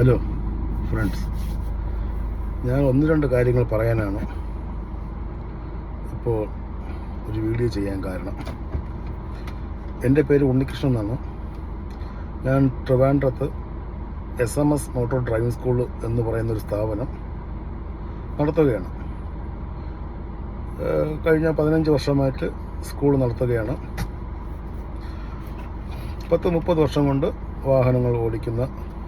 Hello friends ഞാൻ ഒന്ന് രണ്ട് കാര്യങ്ങൾ പറയാനാണ്. ഇപ്പോൾ ഒരു വീഡിയോ ചെയ്യാൻ കാരണം. എന്റെ പേര് ഉണ്ണികൃഷ്ണൻ എന്നാണ്. ഞാൻ ട്രിവാൻഡ്രത്ത് S M S motor driving school എന്ന് പറയുന്ന ഒരു സ്ഥാപനം നടത്തുകയാണ്. കഴിഞ്ഞ പതിനഞ്ച് വർഷമായിട്ട് സ്കൂൾ നടത്തുകയാണ്. പത്ത് മുപ്പത് വർഷം കൊണ്ട് വാഹനങ്ങൾ ഓടിക്കുന്ന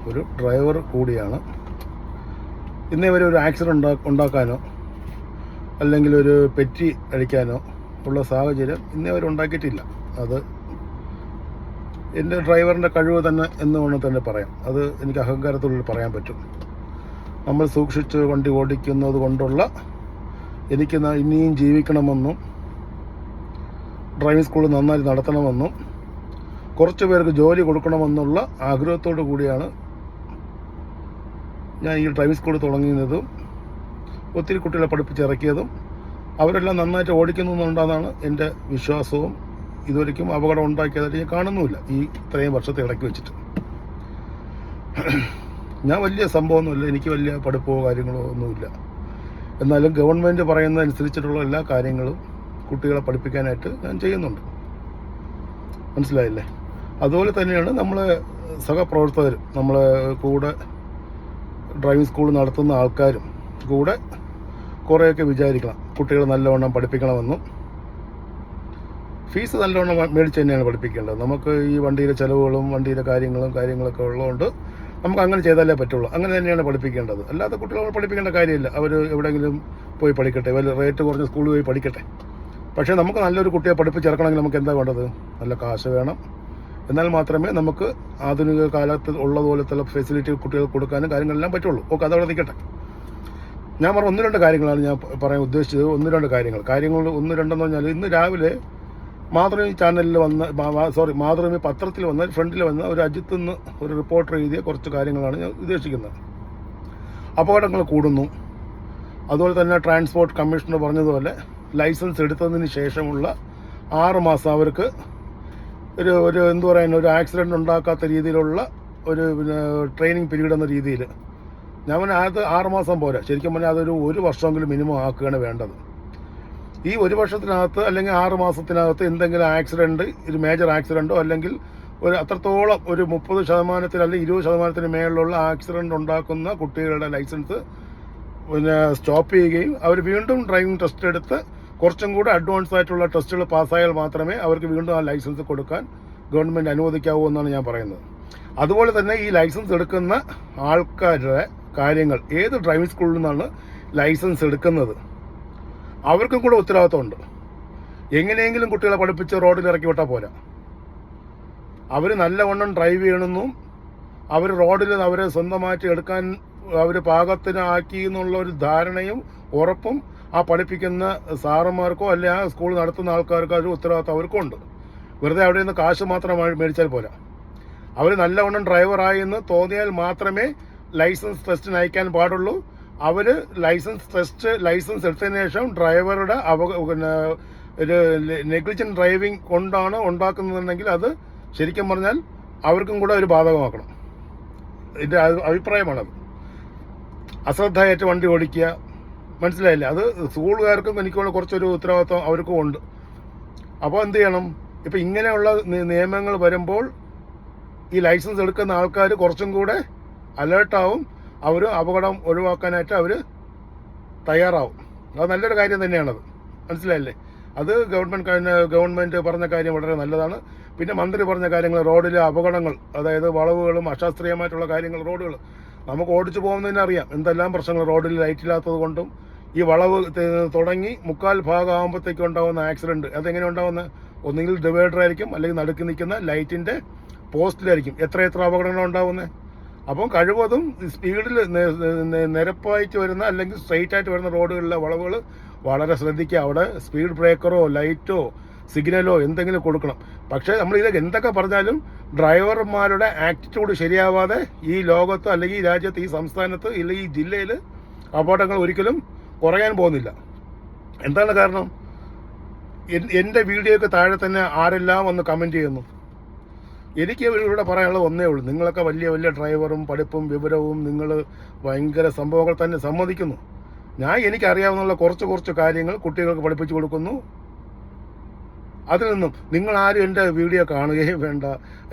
ഒരു ഡ്രൈവർ കൂടിയാണ്. ഇന്നേ വരെ ഒരു ആക്സിഡന്റ് ഉണ്ടാ ഉണ്ടാക്കാനോ അല്ലെങ്കിൽ ഒരു പെറ്റി അടിക്കാനോ ഉള്ള സാഹചര്യം ഇന്നേ വരെ ഉണ്ടാക്കിയിട്ടില്ല. അത് എന്റെ ഡ്രൈവറിന്റെ കഴിവ് തന്നെ എന്ന് വേണം തന്നെ പറയാം. അത് എനിക്ക് അഹങ്കാരത്തോടുകൂടി പറയാൻ പറ്റും. നമ്മൾ സൂക്ഷിച്ച് വണ്ടി ഓടിക്കുന്നത് കൊണ്ടുള്ള എനിക്ക് ഇനിയും ജീവിക്കണമെന്നും ഡ്രൈവിംഗ് സ്കൂൾ നന്നായി നടത്തണമെന്നും കുറച്ച് പേർക്ക് ജോലി കൊടുക്കണമെന്നുള്ള ആഗ്രഹത്തോടു കൂടിയാണ് ഞാൻ ഈ ഡ്രൈവിംഗ് സ്കൂൾ തുടങ്ങിയതും ഒത്തിരി കുട്ടികളെ പഠിപ്പിച്ചിറക്കിയതും അവരെല്ലാം നന്നായിട്ട് ഓടിക്കുന്നുണ്ടെന്നാണ് എന്റെ വിശ്വാസവും. ഇതുവരെയ്ക്കും അപകടം ഉണ്ടാക്കിയതായിട്ട് ഞാൻ കാണുന്നുമില്ല ഈ ഇത്രയും വർഷത്തെ ഇടയ്ക്ക് വെച്ചിട്ട്. ഞാൻ വലിയ സംഭവമൊന്നുമില്ല എനിക്ക് വലിയ പഠിപ്പോ കാര്യങ്ങളോ ഒന്നുമില്ല. എന്നാലും ഗവൺമെന്റ് പറയുന്നതനുസരിച്ചിട്ടുള്ള എല്ലാ കാര്യങ്ങളും കുട്ടികളെ പഠിപ്പിക്കാനായിട്ട് ഞാൻ ചെയ്യുന്നുണ്ട്. മനസ്സിലായില്ലേ? അതുപോലെ തന്നെയാണ് നമ്മളെ സഹപ്രവർത്തകർ നമ്മളെ കൂടെ ഡ്രൈവിംഗ് സ്കൂൾ നടത്തുന്ന ആൾക്കാരും കൂടെ കുറേയൊക്കെ വിചാരിക്കണം. കുട്ടികൾ നല്ലവണ്ണം പഠിപ്പിക്കണമെന്നും. ഫീസ് നല്ലവണ്ണം മേടിച്ച് തന്നെയാണ് പഠിപ്പിക്കേണ്ടത്. നമുക്ക് ഈ വണ്ടിയിലെ ചിലവുകളും വണ്ടിയിലെ കാര്യങ്ങളും കാര്യങ്ങളൊക്കെ ഉള്ളതുകൊണ്ട് നമുക്ക് അങ്ങനെ ചെയ്താലേ പറ്റുള്ളൂ. അങ്ങനെ തന്നെയാണ് പഠിപ്പിക്കേണ്ടത്. അല്ലാതെ കുട്ടികളെ പഠിപ്പിക്കേണ്ട കാര്യമില്ല. അവർ എവിടെയെങ്കിലും പോയി പഠിക്കട്ടെ. വല്ല റേറ്റ് കുറഞ്ഞ സ്കൂളിൽ പോയി പഠിക്കട്ടെ. പക്ഷേ നമുക്ക് നല്ലൊരു കുട്ടിയെ പഠിപ്പിച്ചിറക്കണമെങ്കിൽ നമുക്ക് എന്താ വേണ്ടത്? നല്ല കാശ് വേണം. എന്നാൽ മാത്രമേ നമുക്ക് ആധുനിക കാലത്ത് ഉള്ളതുപോലത്തെ ഫെസിലിറ്റി കുട്ടികൾക്ക് കൊടുക്കാനും കാര്യങ്ങളെല്ലാം പറ്റുള്ളൂ. ഓക്കെ അതവിടെ നിൽക്കട്ടെ. ഞാൻ പറഞ്ഞ ഒന്ന് രണ്ട് കാര്യങ്ങളാണ് ഞാൻ പറയാൻ ഉദ്ദേശിച്ചത്. ഒന്ന് രണ്ട് കാര്യങ്ങൾ. കാര്യങ്ങൾ ഒന്ന് രണ്ടെന്ന് പറഞ്ഞാൽ ഇന്ന് രാവിലെ മാതൃഭൂമി ചാനലിൽ വന്ന സോറി മാതൃഭൂമി പത്രത്തിൽ വന്ന ഫ്രണ്ടിൽ വന്ന ഒരു അജിത്ത് നിന്ന് ഒരു റിപ്പോർട്ടർ എഴുതിയ കുറച്ച് കാര്യങ്ങളാണ് ഞാൻ ഉദ്ദേശിക്കുന്നത്. അപകടങ്ങൾ കൂടുന്നു. അതുപോലെ തന്നെ ട്രാൻസ്പോർട്ട് കമ്മീഷണർ പറഞ്ഞതുപോലെ ലൈസൻസ് എടുത്തതിന് ശേഷമുള്ള ആറ് മാസം അവർക്ക് ഒരു ഒരു എന്തു പറയുന്ന ഒരു ആക്സിഡന്റ് ഉണ്ടാക്കാത്ത രീതിയിലുള്ള ഒരു പിന്നെ ട്രെയിനിങ് പീരീഡ് എന്ന രീതിയിൽ. ഞാൻ പിന്നെ അത് ആറുമാസം പോരാ. ശരിക്കും പറഞ്ഞാൽ അതൊരു ഒരു വർഷമെങ്കിലും മിനിമം ആക്കുകയാണ് വേണ്ടത്. ഈ ഒരു വർഷത്തിനകത്ത് അല്ലെങ്കിൽ ആറ് മാസത്തിനകത്ത് എന്തെങ്കിലും ആക്സിഡന്റ് ഒരു മേജർ ആക്സിഡന്റോ അല്ലെങ്കിൽ ഒരു അത്രത്തോളം ഒരു മുപ്പത് ശതമാനത്തിൽ അല്ലെങ്കിൽ ഇരുപത് ശതമാനത്തിന് മേളിലുള്ള ആക്സിഡന്റ് ഉണ്ടാക്കുന്ന കുട്ടികളുടെ ലൈസൻസ് പിന്നെ സ്റ്റോപ്പ് ചെയ്യുകയും അവർ വീണ്ടും ഡ്രൈവിംഗ് ടെസ്റ്റ് എടുത്ത് കുറച്ചും കൂടെ അഡ്വാൻസ് ആയിട്ടുള്ള ടെസ്റ്റുകൾ പാസ്സായാൽ മാത്രമേ അവർക്ക് വീണ്ടും ആ ലൈസൻസ് കൊടുക്കാൻ ഗവൺമെന്റ് അനുവദിക്കാവൂ എന്നാണ് ഞാൻ പറയുന്നത്. അതുപോലെ തന്നെ ഈ ലൈസൻസ് എടുക്കുന്ന ആൾക്കാരുടെ കാര്യങ്ങൾ ഏത് ഡ്രൈവിംഗ് സ്കൂളിൽ നിന്നാണ് ലൈസൻസ് എടുക്കുന്നത്? അവർക്കും കൂടെ ഉത്തരവാദിത്തമുണ്ട്. എങ്ങനെയെങ്കിലും കുട്ടികളെ പഠിപ്പിച്ച് റോഡിൽ ഇറക്കി വിട്ടാൽ പോരാ. അവർ നല്ലവണ്ണം ഡ്രൈവ് ചെയ്യണമെന്നും അവർ റോഡിൽ അവരെ സ്വന്തമായിട്ട് എടുക്കാൻ അവർ പാകത്തിനാക്കി എന്നുള്ള ഒരു ധാരണയും ഉറപ്പും ആ പഠിപ്പിക്കുന്ന സാറന്മാർക്കോ അല്ലെ ആ സ്കൂൾ നടത്തുന്ന ആൾക്കാർക്കോ ഒരു ഉത്തരവാദിത്തം അവർക്കും ഉണ്ട് വെറുതെ അവിടെ നിന്ന് കാശ് മാത്രം മേടിച്ചാൽ പോരാ. അവർ നല്ലവണ്ണം ഡ്രൈവറായി എന്ന് തോന്നിയാൽ മാത്രമേ ലൈസൻസ് ടെസ്റ്റിന് അയക്കാൻ പാടുള്ളൂ. അവർ ലൈസൻസ് ടെസ്റ്റ് ലൈസൻസ് എടുത്തതിന് ശേഷം ഡ്രൈവറുടെ അവ പിന്നെ ഒരു നെഗ്ലിജൻ ഡ്രൈവിംഗ് കൊണ്ടാണ് ഉണ്ടാക്കുന്നതെന്നുണ്ടെങ്കിൽ അത് ശരിക്കും പറഞ്ഞാൽ അവർക്കും കൂടെ ഒരു ബാധകമാക്കണം. എന്റെ അഭി- അഭിപ്രായമാണത്. അശ്രദ്ധയായിട്ട് വണ്ടി ഓടിക്കുക മനസ്സിലായില്ലേ? അത് സ്കൂളുകാർക്കും എനിക്കുള്ള കുറച്ചൊരു ഉത്തരവാദിത്വം അവർക്കും ഉണ്ട്. അപ്പോൾ എന്ത് ചെയ്യണം? ഇപ്പം ഇങ്ങനെയുള്ള നിയമങ്ങൾ വരുമ്പോൾ ഈ ലൈസൻസ് എടുക്കുന്ന ആൾക്കാർ കുറച്ചും കൂടെ അലേർട്ടാവും. അവർ അപകടം ഒഴിവാക്കാനായിട്ട് അവർ തയ്യാറാവും. അത് നല്ലൊരു കാര്യം തന്നെയാണത്. മനസ്സിലായില്ലേ? അത് ഗവൺമെന്റ് ഗവൺമെന്റ് പറഞ്ഞ കാര്യം വളരെ നല്ലതാണ്. പിന്നെ മന്ത്രി പറഞ്ഞ കാര്യങ്ങൾ റോഡിലെ അപകടങ്ങൾ അതായത് വളവുകളും അശാസ്ത്രീയമായിട്ടുള്ള കാര്യങ്ങൾ റോഡുകൾ. നമുക്ക് ഓടിച്ചു പോകുന്നതിനറിയാം എന്തെല്ലാം പ്രശ്നങ്ങൾ റോഡിൽ ലൈറ്റ് ഇല്ലാത്തത് കൊണ്ടും ഈ വളവ് തുടങ്ങി മുക്കാൽ ഭാഗം ആകുമ്പോഴത്തേക്കും ഉണ്ടാകുന്ന ആക്സിഡന്റ് അതെങ്ങനെ ഉണ്ടാകുന്ന ഒന്നുകിൽ ഡിവൈഡർ ആയിരിക്കും അല്ലെങ്കിൽ നടുക്ക് നിൽക്കുന്ന ലൈറ്റിന്റെ പോസ്റ്റിലായിരിക്കും എത്ര എത്ര അപകടങ്ങൾ ഉണ്ടാകുന്നത് അപ്പം കഴിവതും സ്പീഡിൽ നിരപ്പായിട്ട് വരുന്ന അല്ലെങ്കിൽ സ്ട്രെയിറ്റ് ആയിട്ട് വരുന്ന റോഡുകളിലെ വളവുകൾ വളരെ ശ്രദ്ധിക്കുക. അവിടെ സ്പീഡ് ബ്രേക്കറോ ലൈറ്റോ സിഗ്നലോ എന്തെങ്കിലും കൊടുക്കണം. പക്ഷേ നമ്മൾ ഇത് എന്തൊക്കെ പറഞ്ഞാലും ഡ്രൈവർമാരുടെ ആറ്റിറ്റ്യൂഡ് ശരിയാവാതെ ഈ ലോകത്ത് അല്ലെങ്കിൽ ഈ രാജ്യത്ത് ഈ സംസ്ഥാനത്ത് അല്ലെങ്കിൽ ഈ ജില്ലയിൽ അപകടങ്ങൾ ഒരിക്കലും കുറയാൻ പോകുന്നില്ല. എന്താണ് കാരണം? എന്റെ വീഡിയോയ്ക്ക് താഴെ തന്നെ ആരെല്ലാം വന്ന് കമന്റ് ചെയ്യുന്നു? എനിക്ക് ഇവിടെ പറയാനുള്ളത് ഒന്നേ ഉള്ളൂ. നിങ്ങളൊക്കെ വലിയ വലിയ ഡ്രൈവറും പഠിപ്പും വിവരവും നിങ്ങൾ ഭയങ്കര സംഭവങ്ങൾ തന്നെ സമ്മതിക്കുന്നു. ഞാൻ എനിക്കറിയാവുന്ന കുറച്ച് കുറച്ച് കാര്യങ്ങൾ കുട്ടികൾക്ക് പഠിപ്പിച്ചു കൊടുക്കുന്നു. അതിൽ നിന്നും നിങ്ങൾ ആരും എന്റെ വീഡിയോ കാണുകയും വേണ്ട.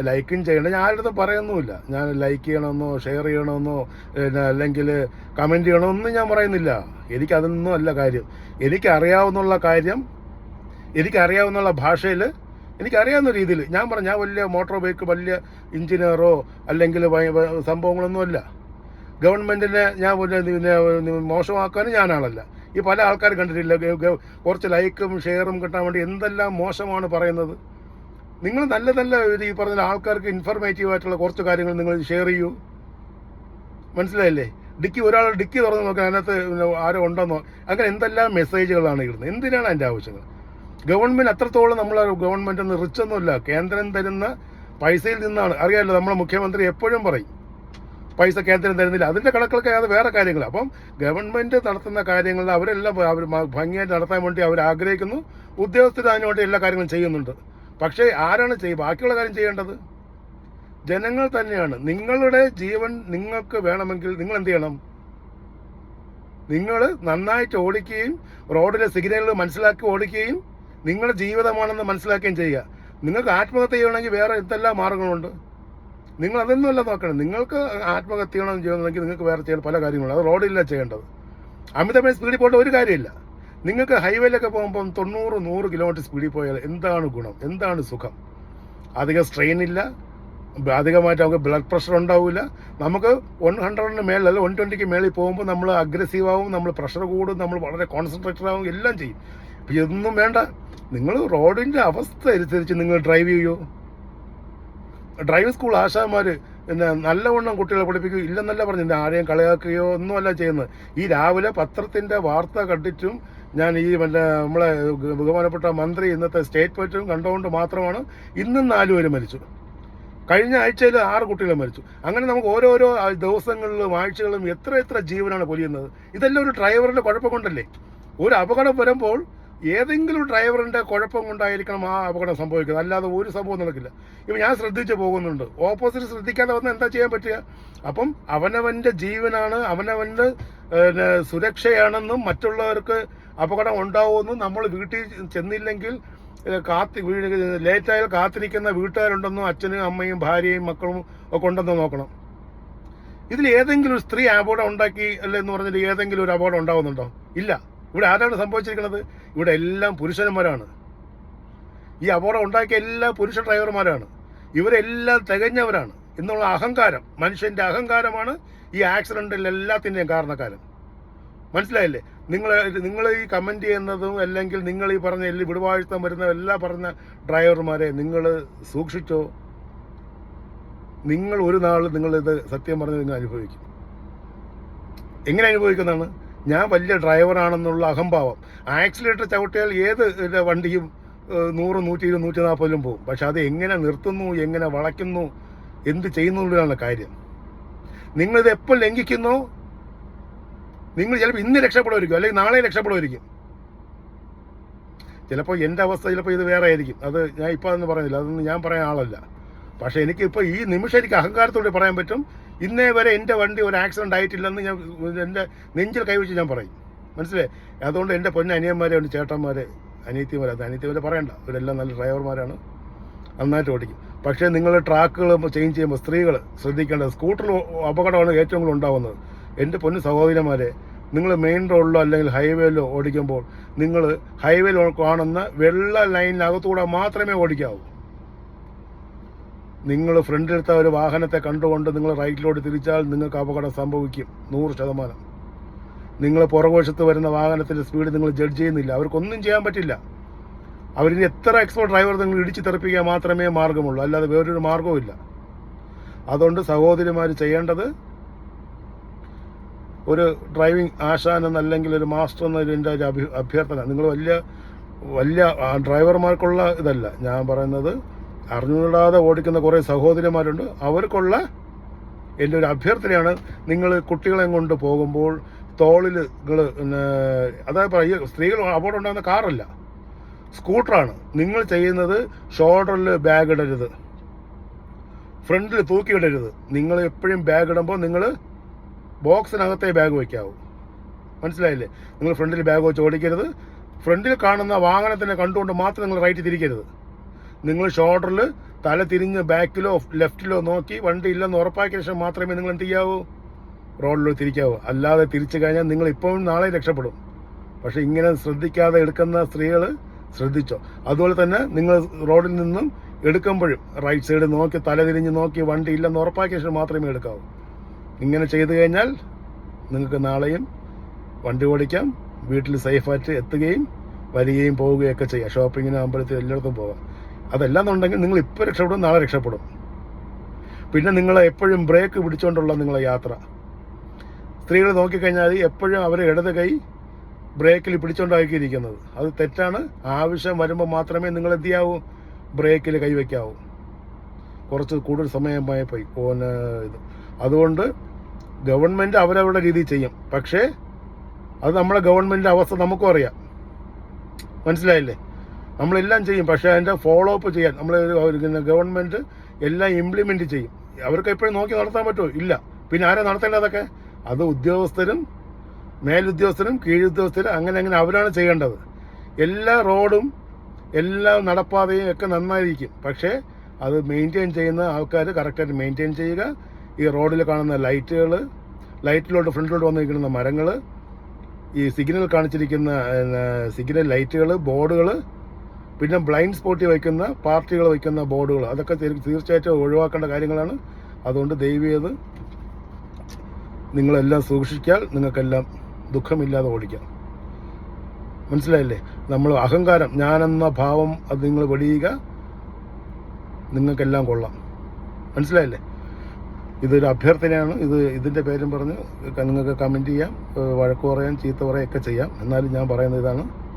ലൈക്കും ചെയ്യേണ്ട. ഞാൻ ആരുടെ പറയുന്നുമില്ല. ഞാൻ ലൈക്ക് ചെയ്യണമെന്നോ ഷെയർ ചെയ്യണമെന്നോ പിന്നെ അല്ലെങ്കിൽ കമന്റ് ചെയ്യണമെന്നും ഞാൻ പറയുന്നില്ല. എനിക്കതൊന്നും അല്ല കാര്യം. എനിക്കറിയാവുന്നുള്ള കാര്യം എനിക്കറിയാവുന്നുള്ള ഭാഷയിൽ എനിക്കറിയാവുന്ന രീതിയിൽ ഞാൻ പറഞ്ഞു ഞാൻ വലിയ മോട്ടോർ ബൈക്ക് വലിയ എഞ്ചിനീയറോ അല്ലെങ്കിൽ സംഭവങ്ങളൊന്നുമല്ല. ഗവൺമെന്റിനെ ഞാൻ പിന്നെ മോശമാക്കാനും ഞാനാളല്ല. ഈ പല ആൾക്കാരും കണ്ടിട്ടില്ല. കുറച്ച് ലൈക്കും ഷെയറും കിട്ടാൻ വേണ്ടി എന്തെല്ലാം മോശമാണ് പറയുന്നത്. നിങ്ങൾ നല്ല നല്ല ഇത് ഈ പറഞ്ഞ ആൾക്കാർക്ക് ഇൻഫർമേറ്റീവ് ആയിട്ടുള്ള കുറച്ച് കാര്യങ്ങൾ നിങ്ങൾ ഷെയർ ചെയ്യൂ. മനസ്സിലായില്ലേ? ഡിക്കി ഒരാൾ ഡിക്കി തുറന്ന് നോക്കാൻ അതിനകത്ത് ആരോ ഉണ്ടെന്നോ? അങ്ങനെ എന്തെല്ലാം മെസ്സേജുകളാണ് ഇടുന്നത്? എന്തിനാണ് അതിന്റെ ആവശ്യങ്ങൾ? ഗവൺമെന്റ് അത്രത്തോളം നമ്മൾ ഗവൺമെന്റ് ഒന്ന് റിച്ച് ഒന്നുമില്ല കേന്ദ്രം തരുന്ന പൈസയിൽ നിന്നാണ്. അറിയാമല്ലോ നമ്മളെ മുഖ്യമന്ത്രി എപ്പോഴും പറയും പൈസ കേന്ദ്രം തരുന്നില്ല. അതിന്റെ കണക്കൊക്കെ അത് വേറെ കാര്യങ്ങൾ അപ്പം ഗവൺമെന്റ് നടത്തുന്ന കാര്യങ്ങൾ അവരെല്ലാം അവർ ഭംഗിയായിട്ട് നടത്താൻ വേണ്ടി അവർ ആഗ്രഹിക്കുന്നു. ഉദ്യോഗസ്ഥർ അതിനുവേണ്ടി എല്ലാ കാര്യങ്ങളും ചെയ്യുന്നുണ്ട്. പക്ഷേ ആരാണ് ചെയ്യുക ബാക്കിയുള്ള കാര്യം ചെയ്യേണ്ടത്? ജനങ്ങൾ തന്നെയാണ്. നിങ്ങളുടെ ജീവൻ നിങ്ങൾക്ക് വേണമെങ്കിൽ നിങ്ങൾ എന്ത് ചെയ്യണം? നിങ്ങൾ നന്നായിട്ട് ഓടിക്കുകയും റോഡിലെ സിഗ്നലുകൾ മനസ്സിലാക്കി ഓടിക്കുകയും നിങ്ങളുടെ ജീവിതമാണെന്ന് മനസ്സിലാക്കുകയും ചെയ്യുക. നിങ്ങൾക്ക് ആത്മഹത്യ ചെയ്യണമെങ്കിൽ വേറെ എന്തെല്ലാം മാർഗങ്ങളുണ്ട്? നിങ്ങൾ അതൊന്നുമല്ല നോക്കണം. നിങ്ങൾക്ക് ആത്മഹത്യ ചെയ്യണമെങ്കിൽ നിങ്ങൾക്ക് വേറെ ചെയ്യണം പല കാര്യങ്ങളും. അത് റോഡില്ല ചെയ്യേണ്ടത്. അമിതമായി സ്പീഡിൽ പോകേണ്ട ഒരു കാര്യമില്ല. നിങ്ങൾക്ക് ഹൈവേയിലൊക്കെ പോകുമ്പം തൊണ്ണൂറ് നൂറ് കിലോമീറ്റർ സ്പീഡിൽ പോയാൽ എന്താണ് ഗുണം? എന്താണ് സുഖം? അധികം സ്ട്രെയിൻ ഇല്ല. അധികമായിട്ട് നമുക്ക് ബ്ലഡ് പ്രഷർ ഉണ്ടാവില്ല. നമുക്ക് വൺ ഹൺഡ്രഡിന് മേലല്ല വൺ ട്വന്റിക്ക് മേളിൽ പോകുമ്പോൾ നമ്മൾ അഗ്രസീവ് ആവും നമ്മൾ പ്രഷർ കൂടും നമ്മൾ വളരെ കോൺസെൻട്രേറ്റഡ് ആവും എല്ലാം ചെയ്യും. ഇതൊന്നും വേണ്ട. നിങ്ങൾ റോഡിന്റെ അവസ്ഥ അനുസരിച്ച് നിങ്ങൾ ഡ്രൈവ് ചെയ്യൂ. ഡ്രൈവിംഗ് സ്കൂൾ ആശാന്മാർ പിന്നെ നല്ലവണ്ണം കുട്ടികളെ പഠിപ്പിക്കും ഇല്ലെന്നല്ല പറഞ്ഞു ആരെയും കളയാക്കുകയോ ഒന്നുമല്ല ചെയ്യുന്നത്. ഈ രാവിലെ പത്രത്തിന്റെ വാർത്ത കണ്ടിട്ടും ഞാൻ ഈ മറ്റേ നമ്മളെ ബഹുമാനപ്പെട്ട മന്ത്രി ഇന്നത്തെ സ്റ്റേറ്റ് പറ്റും കണ്ടുകൊണ്ട് മാത്രമാണ് ഇന്നും നാലുപേര് മരിച്ചു. കഴിഞ്ഞ ആഴ്ചയിൽ ആറ് കുട്ടികൾ മരിച്ചു. അങ്ങനെ നമുക്ക് ഓരോരോ ദിവസങ്ങളിലും ആഴ്ചകളിലും എത്ര എത്ര ജീവനാണ് പൊലിയുന്നത്. ഇതെല്ലാം ഒരു ഡ്രൈവറിന്റെ കുഴപ്പം കൊണ്ടല്ലേ? ഒരു അപകടം വരുമ്പോൾ ഏതെങ്കിലും ഡ്രൈവറിന്റെ കുഴപ്പം കൊണ്ടായിരിക്കണം ആ അപകടം സംഭവിക്കുന്നത്. അല്ലാതെ ഒരു സംഭവം നടക്കില്ല. ഇപ്പം ഞാൻ ശ്രദ്ധിച്ച് പോകുന്നുണ്ട്. ഓപ്പോസിറ്റ് ശ്രദ്ധിക്കാതെ വന്നാൽ എന്താ ചെയ്യാൻ പറ്റുക? അപ്പം അവനവന്റെ ജീവനാണ് അവനവന്റെ സുരക്ഷയാണെന്നും മറ്റുള്ളവർക്ക് അപകടം ഉണ്ടാവുമെന്നും നമ്മൾ വീട്ടിൽ ചെന്നില്ലെങ്കിൽ കാത്തി ലേറ്റായാൽ കാത്തിരിക്കുന്ന വീട്ടുകാരുണ്ടെന്നും അച്ഛനും അമ്മയും ഭാര്യയും മക്കളും ഒക്കെ ഉണ്ടെന്ന് നോക്കണം. ഇതിൽ ഏതെങ്കിലും ഒരു സ്ത്രീ അപകടം ഉണ്ടാക്കി അല്ലെന്ന് പറഞ്ഞിട്ട് ഏതെങ്കിലും ഒരു അപകടം ഉണ്ടാവുന്നുണ്ടോ? ഇല്ല. ഇവിടെ ആരാണ് സംഭവിച്ചിരിക്കുന്നത്? ഇവിടെ എല്ലാം പുരുഷന്മാരാണ്. ഈ അപകടം ഉണ്ടാക്കിയ എല്ലാ പുരുഷ ഡ്രൈവർമാരാണ്. ഇവരെല്ലാം തികഞ്ഞവരാണ്. എന്നുള്ള അഹങ്കാരം മനുഷ്യന്റെ അഹങ്കാരമാണ് ഈ ആക്സിഡന്റിൽ എല്ലാത്തിന്റെയും കാരണക്കാരൻ. മനസ്സിലായില്ലേ? നിങ്ങൾ നിങ്ങൾ ഈ കമന്റ് ചെയ്യുന്നതും അല്ലെങ്കിൽ നിങ്ങൾ ഈ പറഞ്ഞ എല്ലാം വിടുവാഴ്ത്തം വരുന്ന എല്ലാ പറഞ്ഞ ഡ്രൈവർമാരെ നിങ്ങൾ സൂക്ഷിച്ചോ? നിങ്ങൾ ഒരു നാൾ നിങ്ങളിത് സത്യം പറഞ്ഞ് നിങ്ങൾ അനുഭവിക്കും. എങ്ങനെ അനുഭവിക്കുന്നതാണ്? ഞാൻ വലിയ ഡ്രൈവറാണെന്നുള്ള അഹംഭാവം. ആക്സിലേറ്റർ ചവിട്ടിയാൽ ഏത് വണ്ടിയും നൂറ് നൂറ്റി ഇരുപത് നൂറ്റി നാൽപ്പതിലും പോകും. പക്ഷെ അത് എങ്ങനെ നിർത്തുന്നു എങ്ങനെ വളയ്ക്കുന്നു എന്ത് ചെയ്യുന്നു എന്നുള്ളതാണ് കാര്യം നിങ്ങളിത് എപ്പോൾ ലംഘിക്കുന്നു? നിങ്ങൾ ചിലപ്പോൾ ഇന്ന് രക്ഷപ്പെടുമായിരിക്കും അല്ലെങ്കിൽ നാളെ രക്ഷപ്പെടുമായിരിക്കും. ചിലപ്പോൾ എന്റെ അവസ്ഥ ചിലപ്പോൾ ഇത് വേറെ ആയിരിക്കും. അത് ഞാൻ ഇപ്പോൾ അതൊന്നും പറയുന്നില്ല. അതൊന്നും ഞാൻ പറയാൻ ആളല്ല. പക്ഷേ എനിക്ക് ഇപ്പോൾ ഈ നിമിഷം എനിക്ക് അഹങ്കാരത്തോടെ പറയാൻ പറ്റും. ഇന്നേ വരെ എന്റെ വണ്ടി ഒരു ആക്സിഡന്റ് ആയിട്ടില്ലെന്ന് ഞാൻ എന്റെ നെഞ്ചിൽ കൈവച്ച് ഞാൻ പറയും. മനസ്സിലായി? അതുകൊണ്ട് എന്റെ പൊന്ന അനിയന്മാരെ ഉണ്ട് ചേട്ടന്മാരെ അനിയത്തിമാരെ അത് അനിയത്തിമാരെ പറയണ്ട. ഇവരെല്ലാം നല്ല ഡ്രൈവർമാരാണ്. നന്നായിട്ട് ഓടിക്കും. പക്ഷേ നിങ്ങൾ ട്രാക്കുകൾ ചേഞ്ച് ചെയ്യുമ്പോൾ സ്ത്രീകൾ ശ്രദ്ധിക്കേണ്ടത് സ്കൂട്ടർ അപകടമാണ് ഏറ്റവും കൂടുതൽ ഉണ്ടാകുന്നത് എന്റെ പൊന്ന് സഹോദരന്മാരെ നിങ്ങൾ മെയിൻ റോഡിലോ അല്ലെങ്കിൽ ഹൈവേയിലോ ഓടിക്കുമ്പോൾ നിങ്ങൾ ഹൈവേയിൽ കാണുന്ന വെള്ള ലൈനിനകത്തൂടെ മാത്രമേ ഓടിക്കാവൂ. നിങ്ങൾ ഫ്രണ്ടിലെടുത്ത ഒരു വാഹനത്തെ കണ്ടുകൊണ്ട് നിങ്ങൾ റൈറ്റിലോട്ട് തിരിച്ചാൽ നിങ്ങൾക്ക് അപകടം സംഭവിക്കും. നൂറ് ശതമാനം. നിങ്ങൾ പുറകുവശത്ത് വരുന്ന വാഹനത്തിന്റെ സ്പീഡ് നിങ്ങൾ ജഡ്ജ് ചെയ്യുന്നില്ല. അവർക്കൊന്നും ചെയ്യാൻ പറ്റില്ല. അവരിനി എത്ര എക്സ്പോർട്ട് ഡ്രൈവർ നിങ്ങൾ ഇടിച്ചു തെറിപ്പിക്കാൻ മാത്രമേ മാർഗമുള്ളൂ. അല്ലാതെ വേറൊരു മാർഗവുമില്ല അതുകൊണ്ട് സഹോദരിമാർ ചെയ്യേണ്ടത് ഒരു ഡ്രൈവിംഗ് ആശാൻ എന്നല്ലെങ്കിൽ ഒരു മാസ്റ്റർ എന്നതിന്റെ ഒരു അഭ്യർത്ഥന. നിങ്ങൾ വലിയ വലിയ ഡ്രൈവർമാർക്കുള്ള ഇതല്ല. ഞാൻ പറയുന്നത് അറിഞ്ഞുകൂടാതെ ഓടിക്കുന്ന കുറേ സഹോദരിമാരുണ്ട്. അവർക്കുള്ള എന്റെ ഒരു അഭ്യർത്ഥനയാണ് നിങ്ങൾ കുട്ടികളെ കൊണ്ട് പോകുമ്പോൾ തോളിൽ നിങ്ങൾ അതായത് പറയുക സ്ത്രീകൾ അപകടം ഉണ്ടാകുന്ന കാറല്ല സ്കൂട്ടറാണ് നിങ്ങൾ ചെയ്യുന്നത് ഷോൾഡറിൽ ബാഗ് ഇടരുത്. ഫ്രണ്ടിൽ തൂക്കി ഇടരുത്. നിങ്ങൾ എപ്പോഴും ബാഗ് ഇടുമ്പോൾ നിങ്ങൾ ബോക്സിനകത്തെ ബാഗ് വയ്ക്കാവൂ മനസ്സിലായില്ലേ? നിങ്ങൾ ഫ്രണ്ടിൽ ബാഗ് വെച്ച് ഓടിക്കരുത്. ഫ്രണ്ടിൽ കാണുന്ന വാഹനത്തിനെ കണ്ടുകൊണ്ട് മാത്രം നിങ്ങൾ റൈറ്റ് തിരിക്കരുത്. നിങ്ങൾ ഷോൾഡറിൽ തല തിരിഞ്ഞ് ബാക്കിലോ ലെഫ്റ്റിലോ നോക്കി വണ്ടി ഇല്ലെന്ന് ഉറപ്പാക്കിയ ശേഷം മാത്രമേ നിങ്ങൾ എന്ത് ചെയ്യാവൂ? റോഡിൽ തിരിക്കാവൂ. അല്ലാതെ തിരിച്ചു കഴിഞ്ഞാൽ നിങ്ങൾ ഇപ്പോഴും നാളെ രക്ഷപ്പെടും. പക്ഷെ ഇങ്ങനെ ശ്രദ്ധിക്കാതെ എടുക്കുന്ന സ്ത്രീകൾ ശ്രദ്ധിച്ചോ? അതുപോലെ തന്നെ നിങ്ങൾ റോഡിൽ നിന്നും എടുക്കുമ്പോഴും റൈറ്റ് സൈഡ് നോക്കി തല തിരിഞ്ഞ് നോക്കി വണ്ടി ഇല്ലെന്ന് ഉറപ്പാക്കിയ ശേഷം മാത്രമേ എടുക്കാവൂ. ഇങ്ങനെ ചെയ്തു കഴിഞ്ഞാൽ നിങ്ങൾക്ക് നാളെയും വണ്ടി ഓടിക്കാം വീട്ടിൽ സേഫായിട്ട് എത്തുകയും വരികയും പോവുകയൊക്കെ ചെയ്യാം. ഷോപ്പിങ്ങിന് അമ്പലത്തിൽ എല്ലായിടത്തും പോകാം അതല്ലാന്നുണ്ടെങ്കിൽ നിങ്ങൾ ഇപ്പോൾ രക്ഷപ്പെടും നാളെ രക്ഷപ്പെടും. പിന്നെ നിങ്ങൾ എപ്പോഴും ബ്രേക്ക് പിടിച്ചുകൊണ്ടുള്ള നിങ്ങളെ യാത്ര. സ്ത്രീകൾ നോക്കിക്കഴിഞ്ഞാൽ എപ്പോഴും അവർ ഇടത് കൈ ബ്രേക്കിൽ പിടിച്ചുകൊണ്ടാക്കിയിരിക്കുന്നത് അത് തെറ്റാണ്. ആവശ്യം വരുമ്പോൾ മാത്രമേ നിങ്ങൾ എന്ത് ചെയ്യാവൂ? ബ്രേക്കിൽ കൈവയ്ക്കാവൂ കുറച്ച് കൂടുതൽ സമയമായി പോയി. പോന്ന ഇത്. അതുകൊണ്ട് ഗവൺമെന്റ് അവരവരുടെ രീതിയിൽ ചെയ്യും. പക്ഷേ അത് നമ്മളെ ഗവൺമെന്റ് അവസ്ഥ നമുക്കും അറിയാം. മനസ്സിലായില്ലേ? നമ്മളെല്ലാം ചെയ്യും. പക്ഷേ അതിന്റെ ഫോളോ അപ്പ് ചെയ്യാൻ നമ്മൾ ഗവൺമെന്റ് എല്ലാം ഇംപ്ലിമെന്റ് ചെയ്യും. അവർക്ക് എപ്പോഴും നോക്കി നടത്താൻ പറ്റുമോ? ഇല്ല. പിന്നെ ആരാ നടത്തേണ്ടത് അതൊക്കെ? അത് ഉദ്യോഗസ്ഥരും മേലുദ്യോഗസ്ഥരും കീഴുദ്യോഗസ്ഥരും അങ്ങനെ അങ്ങനെ അവരാണ് ചെയ്യേണ്ടത്. എല്ലാ റോഡും എല്ലാ നടപ്പാതയും ഒക്കെ നന്നായിരിക്കും. പക്ഷേ അത് മെയിന്റെയിൻ ചെയ്യുന്ന ആൾക്കാർ കറക്റ്റായിട്ട് മെയിന്റെയിൻ ചെയ്യുക. ഈ റോഡിൽ കാണുന്ന ലൈറ്റുകൾ ലൈറ്റിലോട്ട് ഫ്രണ്ടിലോട്ട് വന്നിരിക്കുന്ന മരങ്ങൾ ഈ സിഗ്നൽ കാണിച്ചിരിക്കുന്ന സിഗ്നൽ ലൈറ്റുകൾ ബോർഡുകൾ പിന്നെ ബ്ലൈൻഡ് സ്പോട്ടിൽ വയ്ക്കുന്ന പാർട്ടികൾ വയ്ക്കുന്ന ബോർഡുകൾ അതൊക്കെ തീർ- തീർച്ചയായിട്ടും ഒഴിവാക്കേണ്ട കാര്യങ്ങളാണ്. അതുകൊണ്ട് ദൈവീയത് നിങ്ങളെല്ലാം സൂക്ഷിച്ചാൽ നിങ്ങൾക്കെല്ലാം ദുഃഖമില്ലാതെ ഓടിക്കാം. മനസ്സിലായില്ലേ? നമ്മൾ അഹങ്കാരം ഞാനെന്ന ഭാവം അത് നിങ്ങൾ വെടിയുക നിങ്ങൾക്കെല്ലാം കൊള്ളാം. മനസ്സിലായില്ലേ? ഇതൊരു അഭ്യർത്ഥനയാണ്. ഇത് ഇതിന്റെ പേരും പറഞ്ഞ് നിങ്ങൾക്ക് കമന്റ് ചെയ്യാം വഴക്ക് പറയാൻ ചീത്ത പറയുകയൊക്കെ ചെയ്യാം. എന്നാലും ഞാൻ പറയുന്ന ഇതാണ്.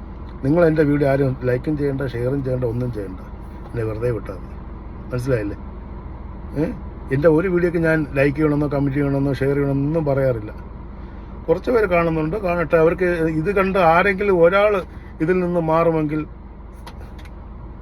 നിങ്ങൾ എന്റെ വീഡിയോ ആരും ലൈക്കും ചെയ്യേണ്ട ഷെയറും ചെയ്യേണ്ട ഒന്നും ചെയ്യേണ്ട. എന്നെ വെറുതെ വിട്ടാൽ മതി. മനസ്സിലായില്ലേ? എന്റെ ഒരു വീഡിയോക്ക് ഞാൻ ലൈക്ക് ചെയ്യണമെന്നോ കമന്റ് ചെയ്യണമെന്നോ ഷെയർ ചെയ്യണമെന്നൊന്നും പറയാറില്ല. കുറച്ച് പേര് കാണുന്നുണ്ട് കാണട്ടെ. അവർക്ക് ഇത് കണ്ട് ആരെങ്കിലും ഒരാൾ ഇതിൽ നിന്ന് മാറുമെങ്കിൽ